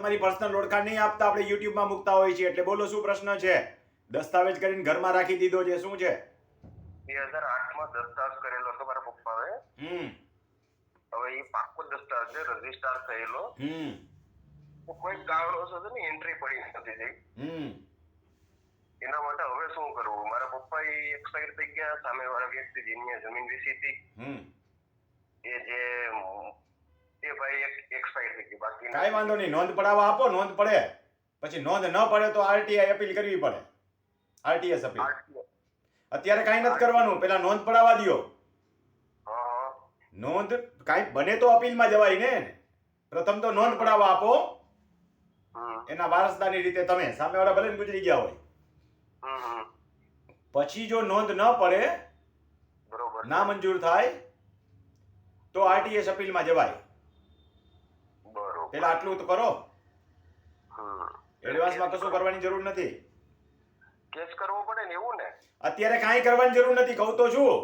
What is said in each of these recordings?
તમારી પર્સનલ ઓળખાણ નહીં આપતા આપણે યુટ્યુબમાં મૂકતા હોય છે એટલે બોલો શું પ્રશ્ન છે? દસ્તાવેજ કરીને ઘરમાં રાખી દીધો છે શું છે? બે હજાર આઠમાં દસ્તાવેજ કરેલો હતો મારા પપ્પાએ. હમ. હવે એ પાક્કો દસ્તાવેજ છે રજિસ્ટર થયેલો. હમ. કોઈ કારણોસર છે ને એન્ટ્રી પડી નથી થઈ હમ. એના માટે હવે શું કરવું? મારા પપ્પા એક્સપાયર થઈ ગયા સામે વાળા વ્યક્તિ જેની જમીન વેચી હતી. હમ. એ જે એ ભાઈ એક્સપાયર થઈ ગયું બાકી કાંઈ વાંધો નહીં નોંધ પડાવવા આપો નોંધ પડે. પછી નોંધ ન પડે તો આરટીઆઈ અપીલ કરવી પડે. RTS appeal. અત્યારે કાંઈ નથી કરવાનું પેલા નોંધ પડાવવા દો નોંધ કાંઈ બને તો અપીલમાં જવાય ને. પ્રથમ તો નોંધ પડાવવા આપો. એના વારસદારની રીતે તમે સામેવાળા ભલે ગુજરી ગયા હોય. પછી જો નોંધ ન પડે બરોબર. ના મંજૂર થાય તો આરટીએસ અપીલમાં જવાય. પેલા આટલું તો કરો. એડવાન્સમાં કશું કરવાની જરૂર નથી. કેસ કરવો પડે ને એવું ને? અત્યારે કાંઈ કરવાની જરૂર નથી કહું તો છું.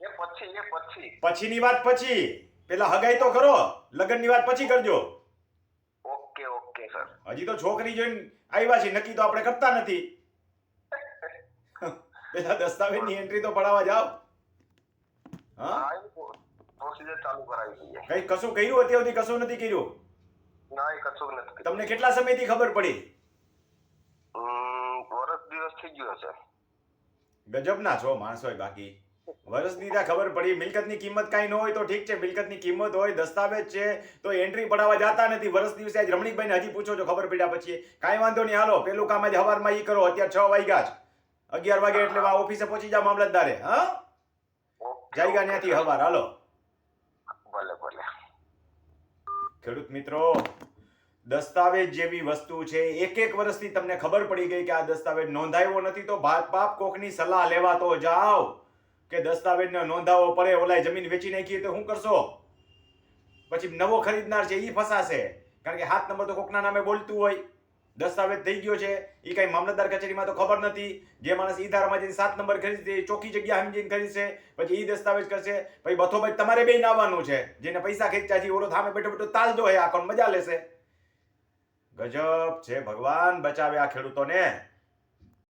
એ પછી એ પછી. પછીની વાત પછી. પેલા હગાઈ તો કરો લગ્નની વાત પછી કરજો. Okay okay sir. હજી તો છોકરી જોઈને આવ્યા છે નક્કી તો આપણે કરતા નથી. પેલા દસ્તાવેજની એન્ટ્રી તો પડાવવા જાવ હા? પ્રોસીજર ચાલુ કરાવી દઈએ. કઈ કશું કર્યું અત્યાર સુધી કશું નથી કર્યું? ના એ કશું નથી તમને કેટલા સમયથી ખબર પડી? વર્ષ દિવસ થઈ ગયો છે. ગજબના છો માણસો બાકી. વર્ષની ત્યાં ખબર પડી મિલકતની કિંમત કાંઈ ન હોય તો ઠીક છે મિલકતની કિંમત હોય દસ્તાવેજ છે તો એન્ટ્રી પડાવવા જતા નથી. વર્ષ દિવસે આજ રમણીકભાઈને હજી પૂછો છો ખબર પડ્યા પછી. કાંઈ વાંધો નહીં હાલો પેલું કામ આજે હવારમાં ઈ કરો અત્યારે છ વાગ્યા જ. અગિયાર વાગે એટલે ઓફિસે પહોંચી જાવ મામલતદારે હા? જાયગા ત્યાંથી હવાર હાલો ભલે ભલે ખેડૂત મિત્રો, દસ્તાવેજ જેવી વસ્તુ છે. એક એક વર્ષથી તમને ખબર પડી ગઈ કે આ દસ્તાવેજ નોંધાયો નથી, તો ભાત બાપ કોકની સલાહ લેવા તો જાઓ કે દસ્તાવેજને નોંધાવો પડે ઓલાય જમીન વેચી નાખીએ તો શું કરશો? પછી નવો ખરીદનાર છે એ ફસાશે. કારણ કે હાથ નંબર તો કોકના નામે બોલતું હોય. દસ્તાવેજ થઈ ગયો છે. એ કઈ મામલતદાર કચેરીમાં તો ખબર નથી. જે માણસ ઈ ધારામાં જઈને સાત નંબર ખરીદશે એ ચોખ્ખી જગ્યા સમજીને ખરીદશે પછી ઈ દસ્તાવેજ કરશે. પછી બથો ભાઈ તમારે બે આવવાનું છે, જેને પૈસા ખેંચ્યા છે ઓલો થામે બેઠો બેઠો તાલજો હે આખો મજા લેશે? ગજબ છે ભગવાન, બચાવે આ ખેડૂતોને.